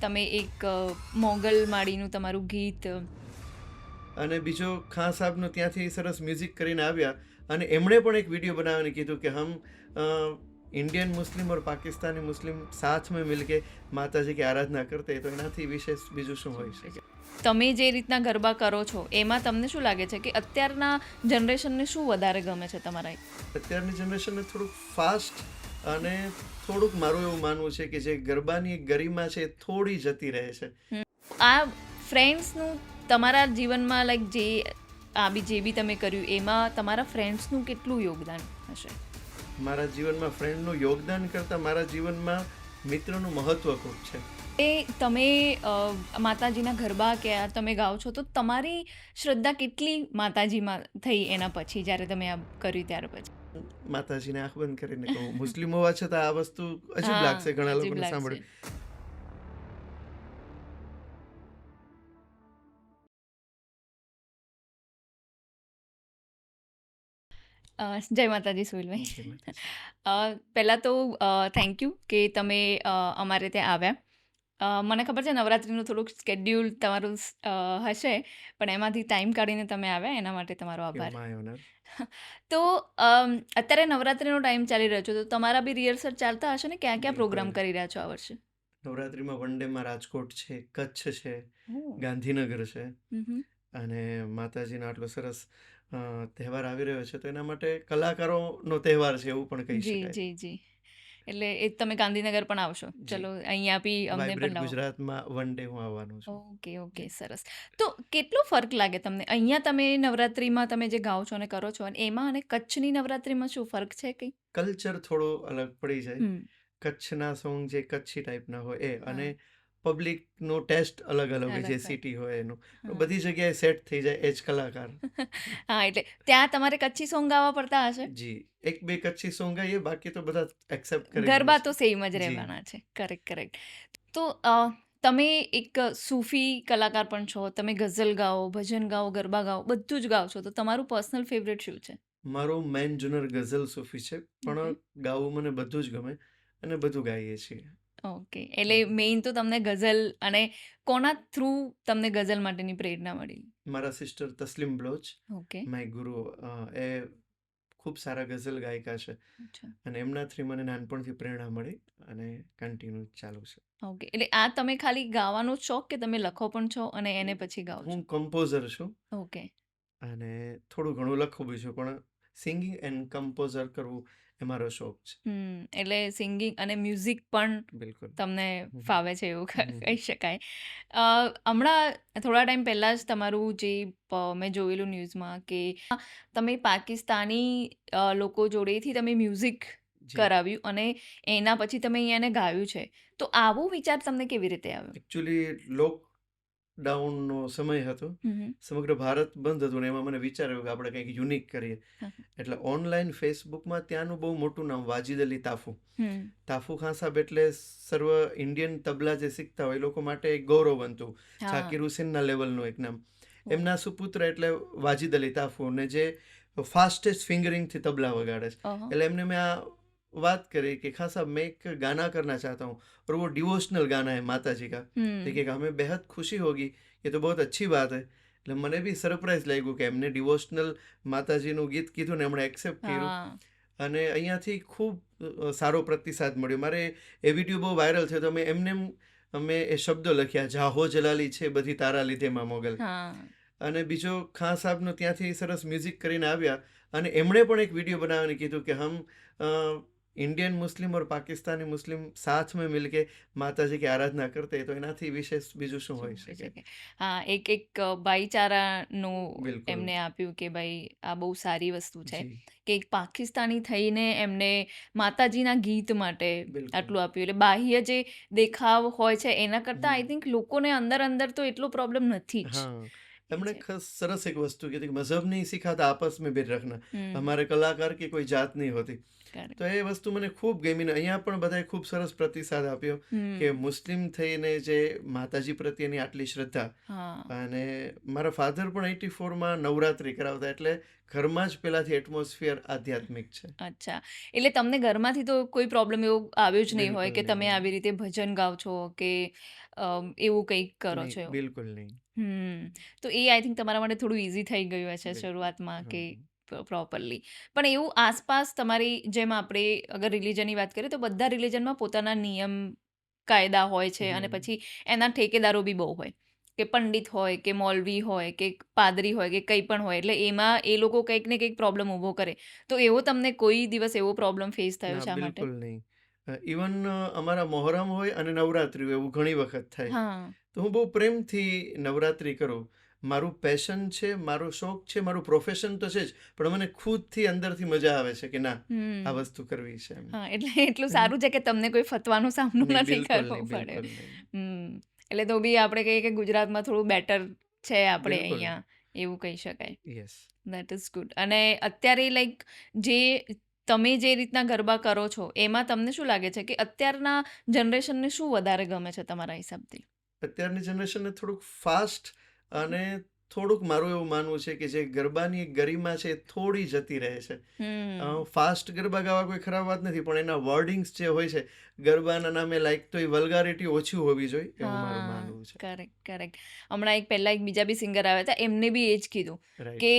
તમે એક મોગલ માળીનું તમારું ગીત અને બીજો ખાન સાહેબનું ત્યાંથી સરસ મ્યુઝિક કરીને આવ્યા અને એમણે પણ એક વીડિયો બનાવીને કીધું કે હમ ઇન્ડિયન મુસ્લિમ ઓર પાકિસ્તાની મુસ્લિમ સાથમાં મિલકે માતાજી કે આરાધના કરતે તો એનાથી વિશેષ બીજું શું હોઈ શકે? તમે જે રીતના ગરબા કરો છો એમાં તમને શું લાગે છે કે અત્યારના જનરેશનને શું વધારે ગમે છે તમારા? અત્યારની જનરેશનને થોડુંક ફાસ્ટ અને થોડુંક મારું એવું માનવું છે કે જે ગરબાની ગરિમા છે એ થોડી જતી રહે છે. આ ફ્રેન્ડ્સનું તમારા જીવનમાં લાઈક જે આ બી જે બી તમે કર્યું એમાં તમારા ફ્રેન્ડ્સનું કેટલું યોગદાન હશે? મારા જીવનમાં ફ્રેન્ડનું યોગદાન કરતાં મારા જીવનમાં મિત્રનું મહત્વ ખૂબ છે. એ તમે માતાજીના ગરબા કે તમે ગાઓ છો તો તમારી શ્રદ્ધા કેટલી માતાજીમાં થઈ એના પછી જ્યારે તમે આ કર્યું ત્યાર પછી? માતાજીને આંખ બંધ કરીને કહું. મુસ્લિમ હોવા છતાં આ વસ્તુ અજીબ લાગશે ઘણા લોકોને સાંભળે જય માતાજી સુવિલભાઈ. પહેલાં તો થેન્ક યુ કે તમે અમારે ત્યાં આવ્યા. અ, મને ખબર છે નવરાત્રિનું થોડુંક સ્કેડ્યુલ તમારું હશે પણ એમાંથી ટાઈમ કાઢીને તમે આવ્યા એના માટે તમારો આભાર. તો અત્યારે નવરાત્રિનો ટાઈમ ચાલી રહ્યો છે તો તમારા બી રિહર્સલ ચાલતા હશે ને? ક્યાં ક્યાં પ્રોગ્રામ કરી રહ્યા છો આ વર્ષે? નવરાત્રિમાં વન ડેમાં રાજકોટ છે કચ્છ છે ગાંધીનગર છે અને માતાજીનો આટલો સરસ તહેવાર આવી રહ્યો છે તો એના માટે કલાકારોનો તહેવાર છે એવું પણ કહી શકાય. જી જી. એટલે એ તમે ગાંધીનગર પણ આવશો. ચલો અહીંયા બી અમને પણ ગુજરાતમાં વન ડે હું આવવાનો છું. ઓકે ઓકે સરસ. તો કેટલો ફરક લાગે તમને? અહીંયા તમે નવરાત્રીમાં તમે જે ગાઓ છો અને કરો છો અને એમાં અને કચ્છની નવરાત્રીમાં શું ફરક છે કંઈ? કલ્ચર થોડો અલગ પડી જાય. કચ્છના સોંગ જે કચ્છી ટાઈપના હોય એ અને પબ્લિકનો ટેસ્ટ અલગ અલગ હોય છે સિટી હોય એનું. બધી જગ્યાએ સેટ થઈ જાય એ જ કલાકાર. હા એટલે ત્યાં તમારે કચ્છી સોંગ ગાવા પડતા હશે? જી એક બે કચ્છી સોંગ ગાઈએ બાકી તો બધા એક્સેપ્ટ કરે ગરબા તો સેમ જ રહેવાના છે. કરેક્ટ કરેક્ટ તો તમે એક સૂફી કલાકાર પણ છો તમે ગઝલ ગાઓ ભજન ગાઓ ગરબા ગાઓ બધું જ ગાઓ છો તો તમારું પર્સનલ ફેવરેટ શું છે? મારો મેન જુનર ગઝલ સૂફી છે પણ ગાવું મને બધું જ ગમે અને બધું ગાઈએ છીએ. ઓકે. એટલે મેઇન તો તમને ગઝલ અને કોના થ્રુ તમને ગઝલ માટેની પ્રેરણા મળી? મારા sister Taslim Baloch. Okay. My guru એ ખૂબ સારા ગઝલ ગાયિકા છે. અને એમના થ્રી મને નાનપણથી પ્રેરણા મળી અને કન્ટિન્યુ ચાલુ છે. ઓકે. એટલે આ તમે ખાલી ગાવાનો શોખ કે તમે લખો પણ છો અને એને પછી ગાઓ હું કમ્પોઝર છું. ઓકે. અને થોડું ઘણું લખું બી છું પણ સિંગિંગ એન્ડ કમ્પોઝર કરવું એ મારો શોખ છે. એટલે સિંગિંગ અને મ્યુઝિક પણ બિલકુલ. તમને ફાવે છે એવું કહી શકાય. હમણાં થોડા ટાઈમ પહેલાં જ તમારું જે મેં જોયેલું ન્યૂઝમાં કે તમે પાકિસ્તાની લોકો જોડેથી તમે મ્યુઝિક કરાવ્યું અને એના પછી તમે અહીંયાને ગાયું છે. તો આવો વિચાર તમને કેવી રીતે આવ્યો? એકચ્યુઅલી લોકડાઉનનો સમય હતો. સમગ્ર ભારત બંધ હતું ને એમાં મને વિચાર આવ્યો કે આપણે કંઈક યુનિક કરીએ. એટલે ઓનલાઈન ફેસબુકમાં ત્યાંનું બહુ મોટું નામ વાજીદ અલી તાફુ. તાફુ ખાન સાહેબ એટલે સર્વ ઇન્ડિયન તબલા જે શીખતા હોય એ લોકો માટે એક ગૌરવ બનતું. હા. ઝાકીર હુસેનના લેવલનું એક નામ. એમના સુપુત્ર એટલે વાજીદ અલી તાફુ ને જે ફાસ્ટેસ્ટ ફિંગરિંગથી તબલા વગાડે છે. એટલે એમને મેં આ बात करी कि खान साहब मैं एक गाना करना चाहता हूँ और वो डिवोशनल गाना है माता जी का હમ देखिए हमें बेहद खुशी होगी ये तो बहुत अच्छी बात है એટલે મને બી સરપ્રાઈઝ લાગ્યું કે એમને ડિવોશનલ માતાજીનું ગીત કીધું ને એમણે એક્સેપ્ટ કર્યું હા અને અહીંયાથી ખૂબ અ, સારો પ્રતિસાદ મળ્યો મારે એ વિડીયો બહુ વાયરલ થયો તો મેં એમને એમ અમે એ શબ્દો લખ્યા જાહો જલાલી છે બધી તારા લીધે માં મોગલ હા અને બીજો ખાન સાહેબનું ત્યાંથી સરસ મ્યુઝિક કરીને આવ્યા અને એમણે પણ એક વિડીયો બનાવીને કીધું કે હમ અ, इंडियन मुस्लिम और पाकिस्तानी मुस्लिम साथ में मिलके माताजी की आराधना करते हैं तो એનાથી વિશેષ બીજું શું હોઈ શું શકે શકે? હા એક એક અ, ભાઈચારાનું બિલકુલ. એમને આપ્યું કે ભાઈ આ બહુ સારી વસ્તુ છે જી કે એક પાકિસ્તાની થઈને એમને માતાજીના ગીત માટે બિલકુલ. આટલું આપ્યું એટલે બાહ્ય જે દેખાવ હોય છે એના કરતાં આઈ હમ. થિંક લોકોને અંદર અંદર તો એટલો પ્રોબ્લેમ નથી જ हाँ એમણે સરસ એક વસ્તુ કીધી મઝહબ નહીં સિખાતા આપસ મેં રખના. અમારે કલાકાર કે કોઈ જાત નહીં હોતી. તો એ વસ્તુ મને ખૂબ ગમી અહીંયા પણ બધાએ ખૂબ સરસ પ્રતિસાદ આપ્યો કે મુસ્લિમ થઈને જે માતાજી પ્રત્યેની આટલી શ્રદ્ધા અને મારા ફાધર પણ એટી ફોરમાં નવરાત્રી કરાવતા એટલે ઘરમાં જ પેલાથી એટમોસ્ફિયર આધ્યાત્મિક છે. અચ્છા. એટલે તમને ઘરમાંથી તો કોઈ પ્રોબ્લેમ એવો આવ્યો જ નહીં હોય કે તમે આવી રીતે ભજન ગાવ છો કે અમ, એવું કંઈક કરો છો બિલકુલ નહીં. હમ તો એ આઈ થિંક તમારા માટે થોડું ઇઝી થઈ ગયું હશે બિલ- શરૂઆતમાં કે હમ. પ્રોપરલી. પણ એવું આસપાસ તમારી જેમ આપણે અગર રિલિજનની વાત કરીએ તો બધા રિલિજનમાં પોતાના નિયમ કાયદા હોય છે અને હમ. પછી એના ઠેકેદારો બી બહુ હોય. કે પંડિત હોય કે મૌલવી હોય કે પાદરી હોય કે કંઈ પણ હોય એટલે એમાં એ લોકો કંઈક ને કંઈક પ્રોબ્લેમ ઊભો કરે. તો એવો તમને કોઈ દિવસ એવો પ્રોબ્લેમ ફેસ થયો છે આ માટે? બિલકુલ નહીં. ઇવન અમારા મોહરમ હોય અને નવરાત્રી હોય એવું ઘણી વખત થાય. હા. તો હું બહુ પ્રેમથી નવરાત્રી કરું. મારું પેશન છે મારો શોખ છે મારું પ્રોફેશન તો છે જ પણ મને ખુદથી અંદરથી મજા આવે છે કે ના આ વસ્તુ કરવી છે એટલે એટલું સારું છે કે તમને કોઈ ફતવાનો સામનો નથી કરવો પડે. એટલે તો બી આપણે કહીએ કે ગુજરાતમાં થોડું બેટર છે આપણે અહીંયા એવું કહી શકાય. યસ દેટ ઇઝ ગુડ અને અત્યારે લાઈક જે તમે જે રીતના ગરબા કરો છો, એમાં તમને શું લાગે છે કે અત્યારના જનરેશનને શું વધારે ગમે છે તમારા હિસાબથી? અત્યારની જનરેશનને થોડુંક ફાસ્ટ અને થોડુંક મારું એવું માનવું છે કે જે ગરબાની ગરિમા છે એ થોડી જતી રહે છે. ફાસ્ટ ગરબા ગાવા કોઈ ખરાબ વાત નથી પણ એના વર્ડિંગ્સ જે હોય છે ગરબાના નામે લાઈક તો એ વલ્ગારિટી ઓછી હોવી જોઈએ એવું મારું માનવું છે. કરેક્ટ કરેક્ટ હમણાં એક પહેલા એક બીજા બી સિંગર આવ્યા હતા એમને બી એ જ કીધું કે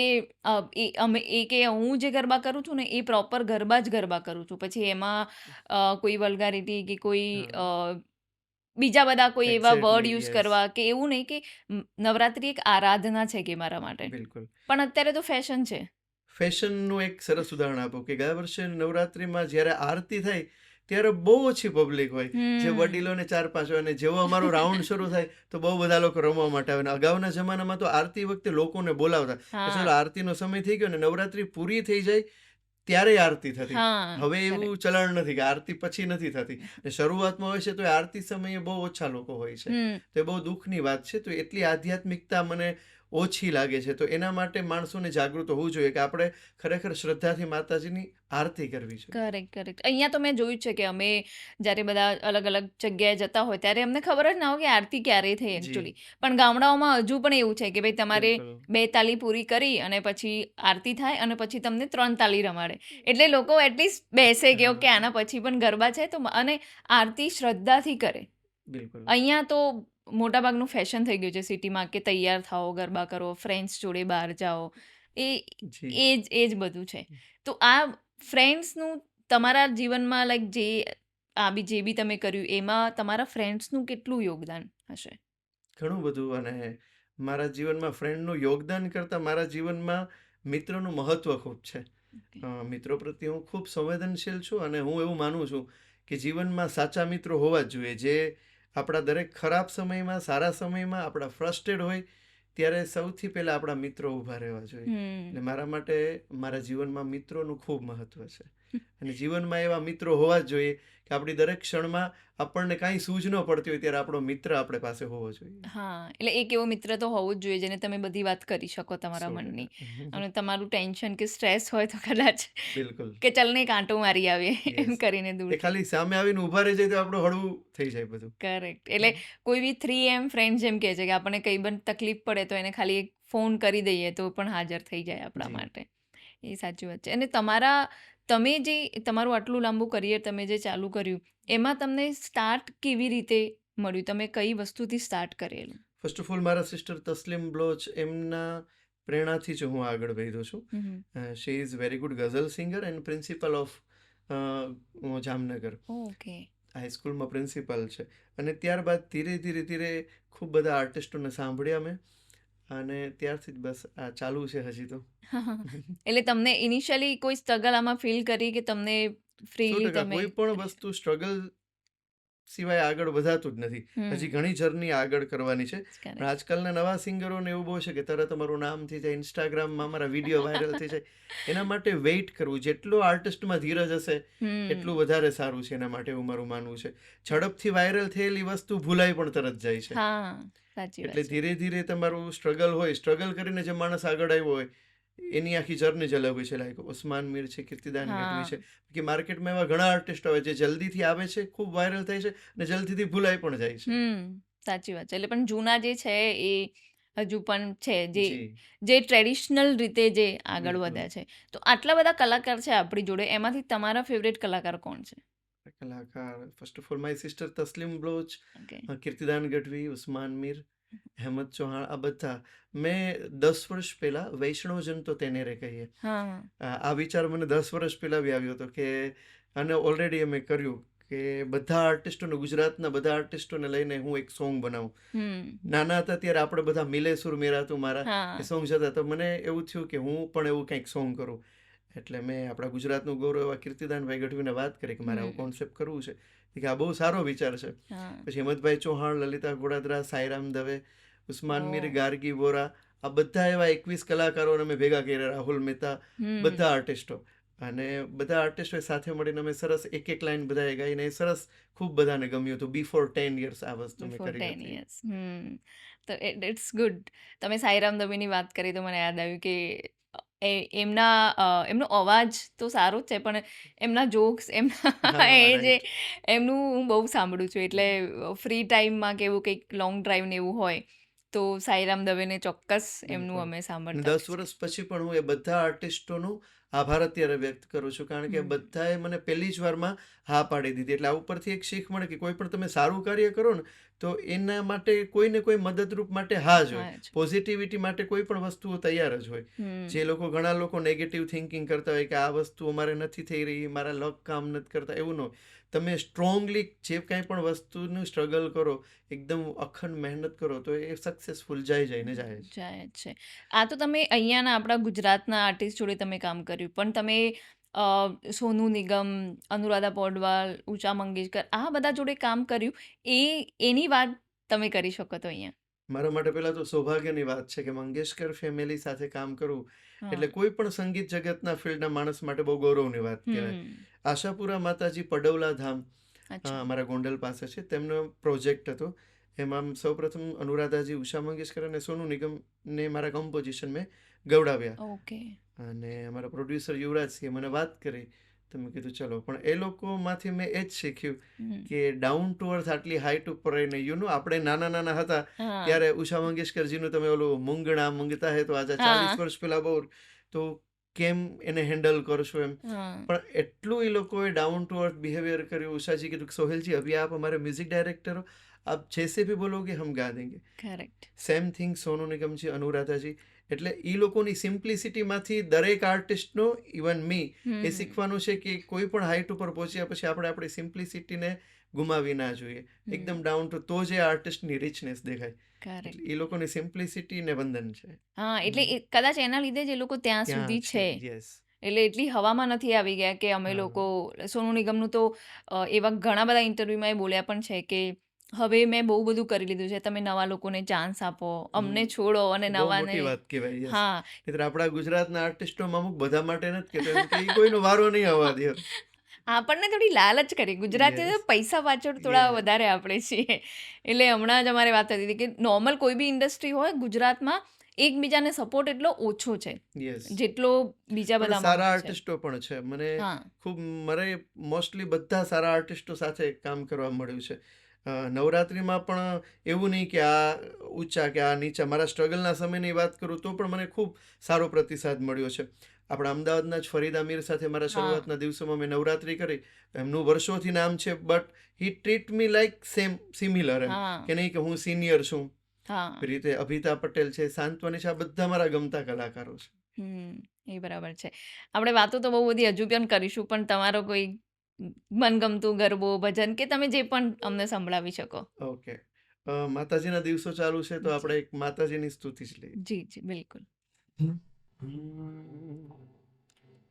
અમે એ કે હું જે ગરબા કરું છું ને એ પ્રોપર ગરબા જ ગરબા કરું છું. પછી એમાં કોઈ વલ્ગારિટી કે કોઈ બીજા બધા કોઈ એવા વર્ડ યુઝ કરવા કે એવું નહીં કે નવરાત્રી એક આરાધના છે કે મારા માટે. બિલકુલ. પણ અત્યારે તો ફેશન છે. ફેશનનું એક સરસ ઉદાહરણ આપો કે ગયા વર્ષે નવરાત્રિમાં જ્યારે આરતી થાય ત્યારે બહુ ઓછી પબ્લિક હોય. જે વડીલો વડીલોને ચાર પાંચ હોય અને જેવો અમારો રાઉન્ડ શરૂ થાય તો બહુ બધા લોકો રમવા માટે આવે અગાઉના જમાનામાં તો આરતી વખતે લોકોને બોલાવતા ચલો આરતીનો સમય થઈ ગયો ને નવરાત્રી પૂરી થઈ જાય ત્યારે આરતી થતી. હવે એવું ચલણ નથી કે આરતી પછી નથી થતી. અને શરૂઆતમાં હોય છે તો એ આરતી સમયે બહુ ઓછા લોકો હોય છે. તો એ બહુ દુઃખની વાત છે. તો એટલી આધ્યાત્મિકતા મને ઓછી લાગે છે. તો એના માટે માણસોને જાગૃત હોવું જોઈએ કે આપણે ખરેખર શ્રદ્ધાથી માતાજીની આરતી કરવી જોઈએ. કરેક્ટ કરેક્ટ અહીંયા તો મેં જોયું છે કે અમે જ્યારે બધા અલગ અલગ જગ્યાએ જતા હોય ત્યારે અમને ખબર જ ના હોય કે આરતી ક્યારે થઈ એકચ્યુઅલી પણ ગામડાઓમાં હજુ પણ એવું છે કે ભાઈ તમારે બે તાલી પૂરી કરી અને પછી આરતી થાય અને પછી તમને ત્રણ તાલી રમાડે. એટલે લોકો એટલીસ્ટ બેસે કે ઓકે આના પછી પણ ગરબા છે તો અને આરતી શ્રદ્ધાથી કરે. બિલકુલ. અહીંયા તો મોટાભાગનું ફેશન થઈ ગયું છે સિટીમાં કે તૈયાર થાઓ ગરબા કરો ફ્રેન્ડ્સ જોડે બહાર જાઓ. એ એ જ એ જ બધું છે. તો આ ફ્રેન્ડ્સનું તમારા જીવનમાં લાઈક જે આ બી જે બી તમે કર્યું એમાં તમારા ફ્રેન્ડ્સનું કેટલું યોગદાન હશે? ઘણું બધું અને મારા જીવનમાં ફ્રેન્ડનું યોગદાન કરતાં મારા જીવનમાં મિત્રોનું મહત્ત્વ ખૂબ છે. મિત્રો પ્રત્યે હું ખૂબ સંવેદનશીલ છું અને હું એવું માનું છું કે જીવનમાં સાચા મિત્રો હોવા જ જોઈએ. જે આપણા દરેક ખરાબ સમયમાં સારા સમયમાં આપણા ફ્રસ્ટેડ હોય ત્યારે સૌથી પહેલાં આપણા મિત્રો ઊભા રહેવા જોઈએ. એટલે મારા માટે મારા જીવનમાં મિત્રોનું ખૂબ મહત્ત્વ છે. અને જીવનમાં એવા મિત્રો હોવા જ જોઈએ કે આપણી દરેક ક્ષણમાં આપણને કાંઈ સૂઝ ન પડતી હોય ત્યારે આપણો મિત્ર આપણે પાસે હોવો જોઈએ. હા એટલે એક એવો મિત્ર તો હોવો જ જોઈએ જેને તમે બધી વાત કરી શકો તમારા મનની. અને તમારું ટેન્શન કે સ્ટ્રેસ હોય તો કદાચ બિલકુલ. કે ચાલ ને કાંટો મારી આવીએ એમ કરીને દૂર ખાલી સામે આવીને ઊભા રહી જાય તો આપણું હળવું થઈ જાય બધું. કરેક્ટ એટલે કોઈ બી થ્રી એમ ફ્રેન્ડ જેમ કહે છે કે આપણને કંઈ પણ તકલીફ પડે તો એને ખાલી એક ફોન કરી દઈએ તો પણ હાજર થઈ જાય આપણા માટે. એ સાચી વાત છે. અને તમારા તમે જે તમારું આટલું લાંબુ કરિયર તમે જે ચાલુ કર્યું એમાં તમને સ્ટાર્ટ કેવી રીતે મળ્યું? તમે કઈ વસ્તુથી સ્ટાર્ટ કરેલું? ફર્સ્ટ ઓફ ઓલ મારા સિસ્ટર તસ્લીમ બ્લોચ એમના પ્રેરણાથી જ હું આગળ વધ્યો છું. She is very good ghazal singer and principal of Jamnagar. Okay. હાઈસ્કૂલમાં principal છે. અને ત્યારબાદ ધીરે ધીરે ધીરે ખૂબ બધા આર્ટિસ્ટોને સાંભળ્યા મેં. અને ત્યારથી જ બસ આ ચાલુ છે હજી તો. એટલે તમને ઇનિશિયલી કોઈ સ્ટ્રગલ આમાં ફીલ કરી કે તમને ફ્રીલી તમે કોઈ પણ વસ્તુ સ્ટ્રગલ સિવાય આગળ વધાતું જ નથી. હજી ઘણી જર્ની આગળ કરવાની છે. પણ આજકાલના નવા સિંગરોને એવું બહુ છે કે તરત તમારું નામ થઈ જાય ઇન્સ્ટાગ્રામમાં અમારા વીડિયો વાયરલ થઈ જાય. એના માટે વેઇટ કરવું. જેટલું આર્ટિસ્ટમાં ધીરજ હશે એટલું વધારે સારું છે એના માટે એવું મારું માનવું છે. ઝડપથી વાયરલ થયેલી વસ્તુ ભૂલાઈ પણ તરત જાય છે. એટલે ધીરે ધીરે તમારું સ્ટ્રગલ હોય સ્ટ્રગલ કરીને જે માણસ આગળ આવ્યો હોય એની આખી જર્ની જ અલગ હોય છે. લાઈક ઉસ્માન મીર છે કીર્તિદાન ગઢવી છે. કે માર્કેટમાં એવા ઘણા આર્ટિસ્ટ આવે છે જલ્દીથી આવે છે ખૂબ વાયરલ થાય છે અને જલ્દીથી ભૂલાઈ પણ જાય છે. સાચી વાત છે. એટલે પણ જૂના જે છે એ હજુ પણ છે જે જે. ટ્રેડિશનલ રીતે જે આગળ વધ્યા છે. તો આટલા બધા કલાકાર છે આપણી જોડે. એમાંથી તમારા ફેવરેટ કલાકાર કોણ છે? કલાકાર first of all my sister Taslim Baloch Kirtidan Gadhvi Usman Mir. Hemant Chauhan આ બધા. મેં દસ વર્ષ પહેલા વૈષ્ણવજન તો તેને રે કહીએ. આ વિચાર મને દસ વર્ષ પહેલા બી આવ્યો હતો કે અને ઓલરેડી અમે કર્યું કે બધા આર્ટિસ્ટોને ગુજરાતના બધા આર્ટિસ્ટોને લઈને હું એક સોંગ બનાવું. નાના હતા ત્યારે આપણે બધા મિલે સુર મેરા તું મારા એ સોંગ જતા તો મને એવું થયું કે હું પણ એવું કંઈક સોંગ કરું. એટલે મેં આપણા ગુજરાતનું ગૌરવ એવા કીર્તિદાનભાઈ ગઢવીને વાત કરી કે મારે આવું કોન્સેપ્ટ કરવું છે. કે આ બહુ સારો વિચાર છે. પછી હિંમતભાઈ ચૌહાણ લલિતા ગોડાદરા સાઈરામ દવે ઉસ્માન મીર ગાર્ગી વોરા આ બધા એવા એકવીસ કલાકારોને અમે ભેગા કર્યા રાહુલ મહેતા બધા આર્ટિસ્ટો અને બધા આર્ટિસ્ટોએ સાથે મળીને અમે સરસ એક એક લાઈન બધાએ ગાઈને સરસ ખૂબ બધાને ગમ્યું હતું. બિફોર ટેન યર્સ આ વસ્તુ મેં કરી ટેન યર્સ તો ઇટ્સ ગુડ તમે સાઈરામ દવેની વાત કરી તો મને યાદ આવ્યું કે એ એમના અ, એમનો અવાજ તો સારો જ છે પણ એમના જોક્સ એમના હા, એ જે. એમનું હું બહુ સાંભળું છું એટલે ફ્રી ટાઈમમાં કે એવું કંઈક લોંગ ડ્રાઈવ ને એવું હોય તો સાઈરામ દવેને ચોક્કસ એમનું બિલકુલ. અમે અને સાંભળતા દસ વર્ષ પછી પણ હું એ બધા આર્ટિસ્ટોનું આભાર અત્યારે વ્યક્ત કરું છું કારણ કે હમ. બધાએ મને પહેલી જ વારમાં હા પાડી દીધી એટલે આ ઉપરથી એક શીખ મળે કે કોઈ પણ તમે સારું કાર્ય કરો ને તો એના માટે કોઈ ને કોઈ મદદરૂપ માટે હા જ હોય. પોઝિટિવિટી માટે કોઈ પણ વસ્તુઓ તૈયાર જ હોય. જે લોકો ઘણા લોકો નેગેટિવ થિંકિંગ કરતા હોય કે આ વસ્તુ અમારે નથી થઈ રહી મારા લક કામ નથી કરતા એવું ન હોય. તમે સ્ટ્રોંગલી જે કાંઈ પણ વસ્તુનું સ્ટ્રગલ કરો એકદમ અખંડ મહેનત કરો તો એ સક્સેસફુલ જાય જાય ને જાય જાય છે. આ તો તમે અહીંયાના આપણા ગુજરાતના આર્ટિસ્ટ જોડે તમે કામ કર્યું પણ તમે અ, સોનુ નિગમ અનુરાધા પૌડવાલ ઉષા મંગેશકર આ બધા જોડે કામ કર્યું. એ એની વાત તમે કરી શકો તો અહીંયા. મારા માટે પહેલા તો સૌભાગ્યની વાત છે કે મંગેશકર ફેમિલી સાથે કામ કરવું હા. એટલે કોઈ પણ સંગીત જગતના ફિલ્ડના માણસ માટે બહુ ગૌરવની વાત કહેવાય. હમ આશાપુરા માતાજી પડવલા ધામ અ, અચ્છા અમારા ગોંડલ પાસે છે. તેમનો પ્રોજેક્ટ હતો. એમાં સૌપ્રથમ અનુરાધાજી ઉષા મંગેશકર અને સોનુ નિગમને મારા કમ્પોઝિશન મેં ગવડાવ્યા. ઓકે અને અમારા પ્રોડ્યુસર યુવરાજસિંહે મને વાત કરી તો મેં કીધું ચલો પણ એ લોકોમાંથી મેં એ જ શીખ્યું હમ. કે ડાઉન ટુ અર્થ આટલી હાઈટ ઉપર રહીને યુ નો આપણે નાના નાના હતા હા ત્યારે ઉષા મંગેશકરજીનું તમે ઓલું મૂંગણા મૂંગતા હે તો આજે હા. ચાલીસ વર્ષ પહેલા બહુ તો કેમ એને હેન્ડલ કરશો એમ હા પણ એટલું એ લોકોએ ડાઉન ટુ અર્થ બિહેવિયર કર્યું ઉષાજી કીધું કે સોહેલજી અભી આપ हमारे म्यूजिक डायरेक्टर हो आप जैसे भी बोलोगे हम गा देंगे correct same thing Sonu Nigamji Anuradhaji એટલે એ લોકોની સિમ્પ્લિસિટીમાંથી દરેક આર્ટિસ્ટનો ઇવન મી એ શીખવાનું છે કે કોઈ પણ હાઈટ ઉપર પહોંચ્યા પછી આપણે આપણી સિમ્પ્લિસિટીને ગુમાવી ના જોઈએ. એકદમ ડાઉન ટુ તો જે આર્ટિસ્ટની રિચનેસ દેખાય. એ લોકોની સિમ્પ્લિસિટી ને વંદન છે. હા એટલે કદાચ એના લીધે જ લોકો ત્યાં સુધી છે યસ એટલે એટલી હવામાં નથી આવી ગયા કે અમે. લોકો સોનુ નિગમનું તો એવા ઘણા બધા ઇન્ટરવ્યુમાં એ બોલ્યા પણ છે કે હવે મેં બહુ બધું કરી લીધું છે. તમે નવા લોકોને ચાન્સ આપો અમને છોડો અને નવાને મોટી વાત કહેવાય હા. એટલે આપણા ગુજરાતના આર્ટિસ્ટોમાં અમુક બધા માટે નથી કે કોઈનો વારો નહીં આવવા દે. આપણને થોડી લાલચ કરી. ગુજરાતી પૈસા પાછળ થોડા વધારે આપણે છીએ. એટલે હમણાં જ અમારે વાત થતી હતી કે નોર્મલ કોઈ બી ઇન્ડસ્ટ્રી હોય ગુજરાતમાં એકબીજાને સપોર્ટ એટલો ઓછો છે. જેટલો બીજા બધા સારા આર્ટિસ્ટો પણ છે. મને ખૂબ મને મોસ્ટલી બધા સારા આર્ટિસ્ટો સાથે કામ કરવા મળ્યું છે. નવરાત્રિમાં પણ એવું નહીં કે આ ઊંચા કે આ નીચા મારા સ્ટ્રગલના સમયની વાત કરું તો પણ મને ખૂબ સારો પ્રતિસાદ મળ્યો છે. આપણા અમદાવાદના જ ફરીદ અમીર સાથે મારા શરૂઆતના દિવસોમાં મેં નવરાત્રિ કરી. એમનું વર્ષોથી નામ છે but he treat me like same similar એમ. કે નહીં કે હું સિનિયર છું. રીતે અભિતા પટેલ છે સાંત્વની છે આ બધા મારા ગમતા કલાકારો છે. એ બરાબર છે. આપણે વાતો તો બહુ બધી હજુ પણ કરીશું પણ તમારો કોઈ મનગમતું ગરબો ભજન કે તમે જે પણ અમને સંભળાવી શકો. ઓકે. માતાજીના દિવસો ચાલુ છે તો આપણે એક માતાજીની સ્તુતિ જ લઈએ. જી જી બિલકુલ.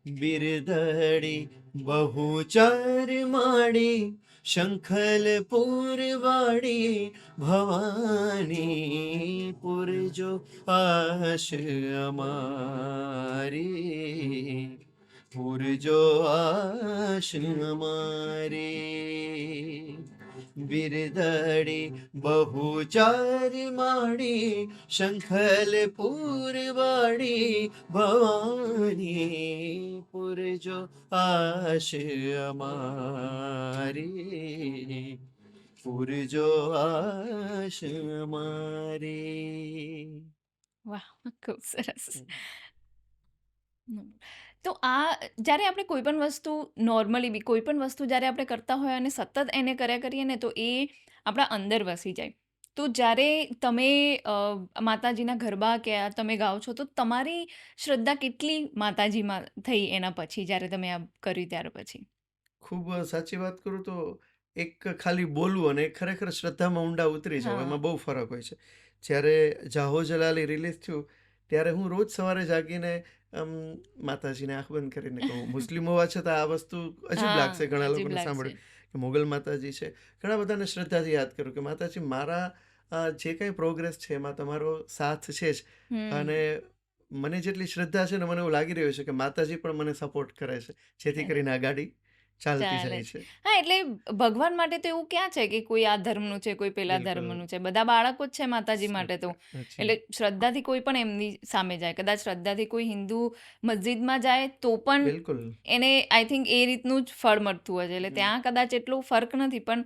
બિરદડી બહુચાર માડી શંખલપુર વાડી ભવાની પુરજો આશ અમારી. પુરજો આશ અમારી બિરદડી બહુચાર માડી શંખલ પૂરવાડી ભવાની પુરજો આશ અમારી પુરજો આશ અમારી વાહ ખૂબ સરસ. તો આ જ્યારે આપણે કોઈ પણ વસ્તુ નોર્મલી બી કોઈ પણ વસ્તુ જ્યારે આપણે કરતા હોય અને સતત એને કર્યા કરીએ ને તો એ આપણા અંદર વસી જાય. તો જ્યારે તમે માતાજીના ગરબા કે તમે ગાઓ છો તો તમારી શ્રદ્ધા કેટલી માતાજીમાં થઈ એના પછી જ્યારે તમે આ કર્યું ત્યાર પછી? ખૂબ સાચી વાત કરું તો એક ખાલી બોલવું અને ખરેખર શ્રદ્ધામાં ઊંડા ઉતરી જાવ એમાં બહુ ફરક હોય છે. જ્યારે જાહો જલાલી રિલીઝ થયું ત્યારે હું રોજ સવારે જાગીને આમ માતાજીને આંખ બંધ કરીને કહું. મુસ્લિમ હોવા છતાં આ વસ્તુ અજીબ લાગશે ઘણા લોકોને સાંભળ્યું કે મોગલ માતાજી છે. ઘણા બધાને શ્રદ્ધાથી યાદ કરું કે માતાજી મારા જે કંઈ પ્રોગ્રેસ છે એમાં તમારો સાથ છે જ. અને મને જેટલી શ્રદ્ધા છે ને મને એવું લાગી રહ્યું છે કે માતાજી પણ મને સપોર્ટ કરે છે. જેથી કરીને આ ગાડી ચાલતી ચાલે જાય છે. છે હા એટલે ભગવાન માટે તો એવું ક્યાં છે કે કોઈ આ ધર્મનું છે કોઈ પેલા બિલકુલ. ધર્મનું છે બધા બાળકો જ છે માતાજી માટે તો સાચી. એટલે શ્રદ્ધાથી કોઈ પણ એમની સામે જાય કદાચ શ્રદ્ધાથી કોઈ હિન્દુ મસ્જિદમાં જાય તો પણ બિલકુલ એને આઈ થિંક એ રીતનું જ ફળ મળતું હોય છે એટલે ત્યાં કદાચ એટલો ફર્ક નથી પણ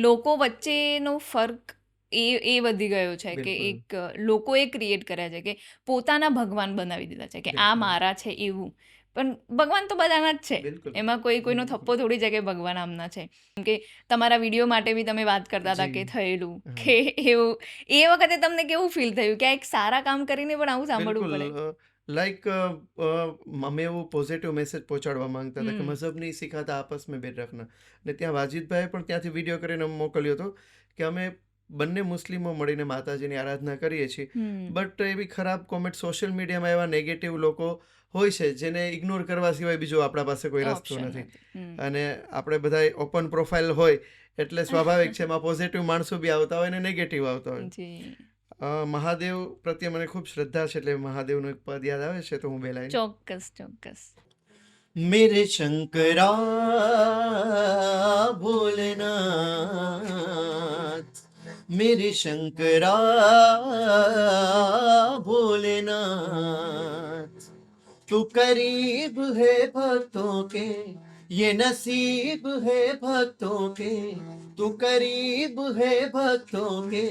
લોકો વચ્ચેનો ફર્ક એ એ વધી ગયો છે કે બિલકુલ. એક લોકોએ ક્રિએટ કર્યા છે કે પોતાના ભગવાન બનાવી દીધા છે કે આ બિલકુલ. મારા છે એવું પણ ભગવાન તો બધાના જ છે. એમાં કોઈ કોઈનો થપ્પો થોડી છે કે ભગવાન આમના છે. કે તમારા વીડિયો માટે બી તમે વાત કરતા હતા કે થયેલું કે એવું એ વખતે તમને કેવું ફીલ થયું કે એક સારા કામ કરીને પણ આવું સાંભળવું પડે? લાઈક અમે એવો પોઝિટિવ મેસેજ પહોંચાડવા માંગતા હતા કે. મઝહબ નહીં શીખાતા આપસ મેં બેર રખના. ને ત્યાં વાજીદભાઈએ પણ ત્યાંથી વીડિયો કરીને મોકલ્યો હતો કે અમે બંને મુસ્લિમો મળીને માતાજીની આરાધના કરીએ છીએ. બટ એવી ખરાબ કોમેન્ટ સોશિયલ મીડિયામાં એવા નેગેટિવ લોકો હોય છે જેને ઇગ્નોર કરવા સિવાય બીજો આપણા પાસે કોઈ રસ્તો Option નથી નથી. હમ. અને આપણે બધા ઓપન પ્રોફાઇલ હોય એટલે સ્વાભાવિક છે એમાં પોઝિટિવ માણસો બી આવતા હોય ને નેગેટિવ આવતા હોય જી અ, મહાદેવ પ્રત્યે મને ખૂબ શ્રદ્ધા છે એટલે મહાદેવનું એક પદ યાદ આવે છે તો હું બે લાઈન ચોક્કસ ચોક્કસ मेरे शंकरा भोलेनाथ मेरे शंकरा भोलेनाथ तू करीब है भक्तों के, ये नसीब है भक्तों के। तू करीब है भक्तों के,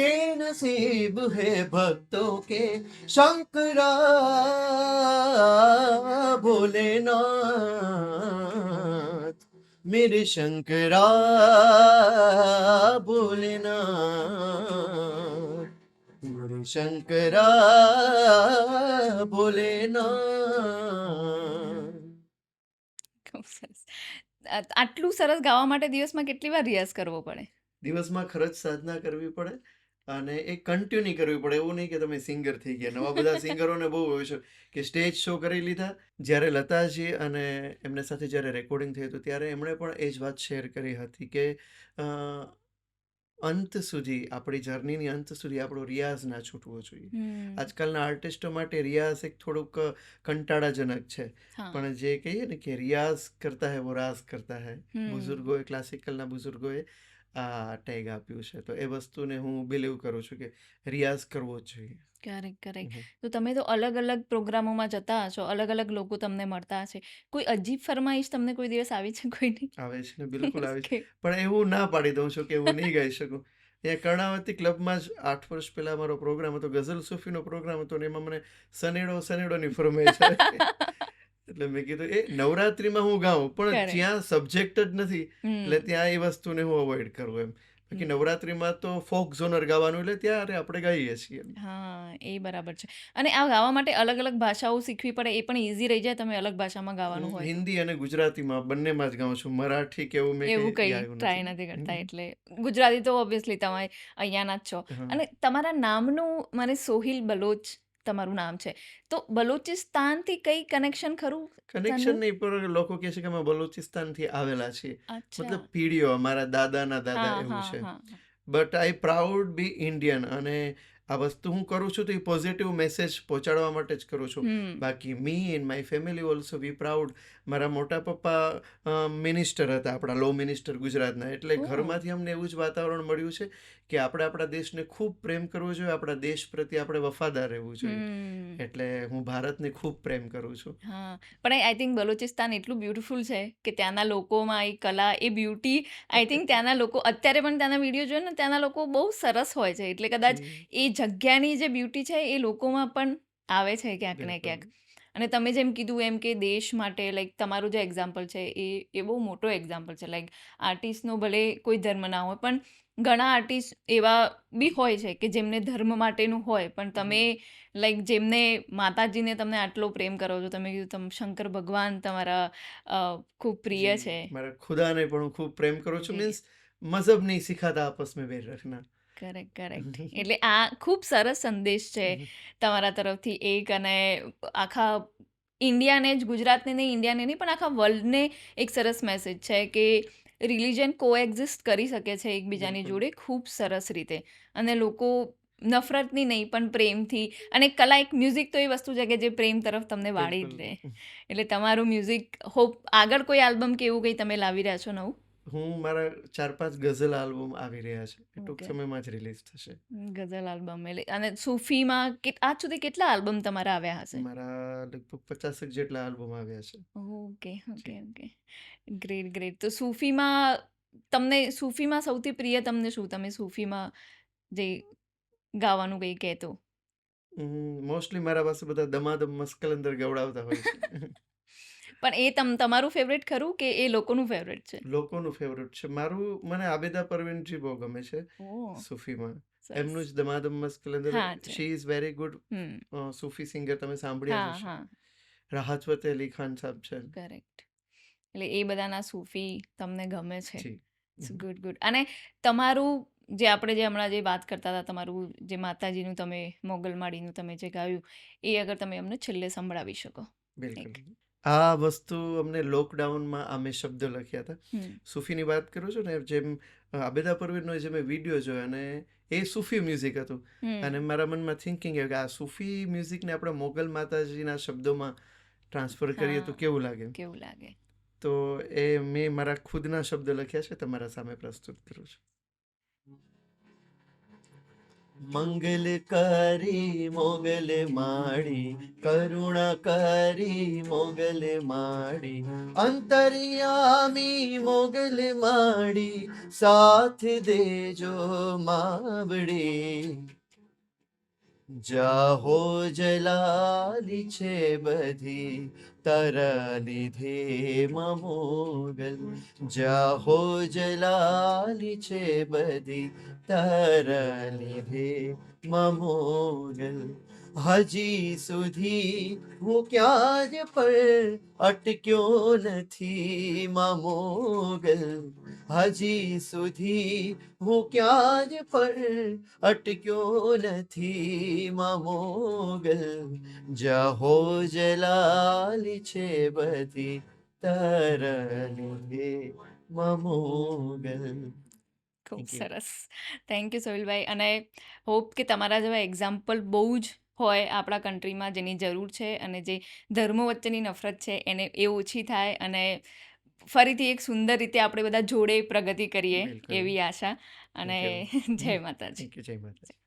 ये नसीब है भक्तों के। शंकरा भोलेनाथ मेरे शंकरा भोलेनाथ શંકરા ભોલેના સરસ. આટલું સરસ ગાવા માટે દિવસમાં કેટલી વાર રિયાઝ કરવો પડે? દિવસમાં ખરચ સાધના કરવી પડે અને એ કન્ટિન્યુ કરવી પડે. એવું નહીં કે તમે સિંગર થઈ ગયા. નવા બધા સિંગરોને બહુ હોય છે કે સ્ટેજ શો કરી લીધા. જ્યારે લતાજી અને એમને સાથે જ્યારે રેકોર્ડિંગ થયું હતું ત્યારે એમણે પણ એ જ વાત શેર કરી હતી કે અંત સુધી આપણી જર્નીની અંત સુધી આપણો રિયાઝ ના છૂટવો જોઈએ. આજકાલના આર્ટિસ્ટો માટે રિયાઝ એક થોડુંક કંટાળાજનક છે પણ જે કહીએ ને કે રિયાઝ કરતા હે વો રાઝ કરતા હે. બુઝુર્ગોએ ક્લાસિકલના બુઝુર્ગોએ આ ટેગ આપ્યું છે. તો એ વસ્તુને હું બિલીવ કરું છું કે રિયાઝ કરવો જ જોઈએ. કરેક્ટ કરેક્ટ તો તમે તો અલગ અલગ પ્રોગ્રામોમાં જતા હશો અલગ અલગ લોકો તમને મળતા હશે. કોઈ અજીબ ફરમાઈશ તમને કોઈ દિવસ આવી છે? કોઈ નહીં? આવે છે ને બિલકુલ આવે છે. પણ એવું ના પાડી દઉં છું કે હું નહીં ગાઈ શકું. અહીંયા કર્ણાવતી ક્લબમાં જ આઠ વર્ષ પહેલા મારો પ્રોગ્રામ હતો ગઝલ સૂફીનો પ્રોગ્રામ હતો ને એમાં મને સનેડો સનેડોની ફરમાઈશ આવી. એટલે મેં કીધું એ નવરાત્રીમાં હું ગાઉં પણ. જ્યાં સબ્જેક્ટ જ નથી. એટલે ત્યાં એ વસ્તુને હું અવોઇડ કરું એમ. બાકી નવરાત્રીમાં તો ફોક ઝોનર ગાવાનું એટલે ત્યારે આપણે ગાઈએ છીએ હા એ બરાબર છે. અને આ ગાવા માટે અલગ અલગ ભાષાઓ શીખવી પડે એ પણ ઈઝી રહી જાય તમે અલગ ભાષામાં ગાવાનું હોય હિન્દી અને ગુજરાતીમાં બંનેમાં જ ગાઉં છું. મરાઠી કે એવું મેં એવું કંઈ ટ્રાય નથી. કરતા એટલે ગુજરાતી તો ઓબ્વિયસલી તમે અહીંયાના જ છો. અને તમારા નામનું મને સોહિલ બલોચ તમારું નામ છે. તો બલુચિસ્તાનથી કઈ કનેક્શન ખરું? કનેક્શન નહીં પણ લોકો કહે છે કે અમે બલુચિસ્તાનથી આવેલા છીએ. મતલબ પીઢીઓ અમારા દાદાના દાદા એવું છે. But I proud be Indian અને આ વસ્તુ હું કરું છું તો એ પોઝિટિવ મેસેજ પહોંચાડવા માટે જ કરું છું. બાકી me and my family also be proud મારા મોટા પપ્પા મિનિસ્ટર હતા આપણા લો મિનિસ્ટર ગુજરાતના. એટલે ઘરમાંથી અમને એવું જ વાતાવરણ મળ્યું છે કે આપણે આપણા દેશને ખૂબ પ્રેમ કરવો જોઈએ આપણા દેશ પ્રત્યે આપણે વફાદાર રહેવું જોઈએ. એટલે હું ભારતને ખૂબ પ્રેમ કરું છું. હા પણ આઈ થિંક બલોચિસ્તાન એટલું બ્યુટિફુલ છે કે ત્યાંના લોકોમાં એ કલા એ બ્યુટી આઈ થિંક ત્યાંના લોકો અત્યારે પણ ત્યાંના વીડિયો જોઈએ ને ત્યાંના લોકો બહુ સરસ હોય છે. એટલે કદાચ એ જગ્યાની જે બ્યુટી છે એ લોકોમાં પણ આવે છે ક્યાંક ને ક્યાંક. અને તમે જેમ કીધું એમ કે દેશ માટે લાઈક તમારું જે એક્ઝામ્પલ છે એ એ બહુ મોટો એક્ઝામ્પલ છે. લાઈક આર્ટિસ્ટનો ભલે કોઈ ધર્મ ના હોય પણ ઘણા આર્ટિસ્ટ એવા બી હોય છે કે જેમને ધર્મ માટેનું હોય. પણ તમે લાઈક જેમને માતાજીને તમને આટલો પ્રેમ કરો છો તમે કીધું તમે શંકર ભગવાન તમારા ખૂબ પ્રિય છે. મારા ખુદાને પણ હું ખૂબ પ્રેમ કરું છું. મીન્સ મઝહબ નહીં સિખાતા આપસ મેં બેર રખના કરેક્ટ કરેક્ટ એટલે આ ખૂબ સરસ સંદેશ છે તમારા તરફથી એક અને આખા ઇન્ડિયાને જ ગુજરાતને નહીં ઇન્ડિયાને નહીં પણ આખા વર્લ્ડને એક સરસ મેસેજ છે કે રિલિજન કોએક્ઝિસ્ટ કરી શકે છે એકબીજાની જોડે ખૂબ સરસ રીતે. અને લોકો નફરતની નહીં પણ પ્રેમથી અને કલા એક મ્યુઝિક તો એ વસ્તુ છે કે જે પ્રેમ તરફ તમને વાળી જ લે એટલે તમારું મ્યુઝિક હોપ આગળ કોઈ આલ્બમ કે એવું કંઈ તમે લાવી રહ્યા છો નવું? હું મારા ચાર પાંચ ગઝલ આલ્બમ આવી રહ્યા છે. એ ટૂંક સમયમાં જ રિલીઝ થશે. ગઝલ આલ્બમ એટલે અને સૂફીમાં આજ સુધી કેટલા આલ્બમ તમારા આવ્યા હશે? મારા લગભગ પચાસક જેટલા આલ્બમ આવ્યા છે. Okay okay okay. Great great તો સૂફીમાં તમને સૂફીમાં સૌથી પ્રિય તમને શું? તમે સૂફીમાં જે ગાવાનું કંઈ કહેતો? મોસ્ટલી મારા પાસે બધા દમાદમ મસ્કલંદર ગવડાવતા હોય છે. પણ એ તમ તમારું ફેવરેટ ખરું કે એ લોકોનું ફેવરેટ છે? લોકોનું ફેવરેટ છે. મારું મને આબેદા પરવીનજી બહુ ગમે છે સૂફીમાં. એમનું જ Damadam Mast Qalandar she is very good Sufi singer તમે સાંભળ્યા હશે. રાહત ફતેહ અલી ખાન સાહેબ છે. કરેક્ટ એટલે એ બધાના સૂફી તમને ગમે છે. ગુડ ગુડ અને તમારું જે આપણે જે હમણાં જે વાત કરતા હતા તમારું જે માતાજીનું તમે મોગલમાળીનું તમે જે ગાયું એ અગર તમે અમને છેલ્લે સંભળાવી શકો. બિલકુલ. આ વસ્તુ અમને લોકડાઉનમાં આ મેં શબ્દો લખ્યા હતા. સૂફીની વાત કરું છું ને જેમ આબેદા પરવીનનો જે મેં વીડિયો જોયો અને એ સૂફી મ્યુઝિક હતું. અને મારા મનમાં થિંકિંગ આવ્યું કે આ સૂફી મ્યુઝિકને આપણે મોગલ માતાજીના શબ્દોમાં ટ્રાન્સફર કરીએ તો કેવું લાગે? કેવું લાગે? તો એ મેં મારા ખુદના શબ્દ લખ્યા છે તમારા સામે પ્રસ્તુત કરું છું. મંગલકારી મોગલ માડી કરુણાકારી મોગલ માડી અંતરિયામી મોગલ માડી સાથ દેજો માવડી. જાહો જલાલી છે બધી, તારા લીધે જા જાહો જલાલી છે બધી તારા લીધે મમોગલ હજી સુધી હું ક્યાં જ પર અટક્યો નથી મમોગલ હજી સુધી હું ક્યાં જ પર અટક્યો નથી મમોગલ જહો જલાલી છે બધી તારા લીધે મમોગલ ખૂબ સરસ. થેન્ક યુ સોહિલભાઈ અને હોપ કે તમારા જેવા એક્ઝામ્પલ બહુ જ હોય આપણા કન્ટ્રીમાં જેની જરૂર છે અને જે ધર્મો વચ્ચેની નફરત છે એને એ ઓછી થાય અને ફરીથી એક સુંદર રીતે આપણે બધા જોડે પ્રગતિ કરીએ એવી આશા. અને જય માતાજી. જય માતા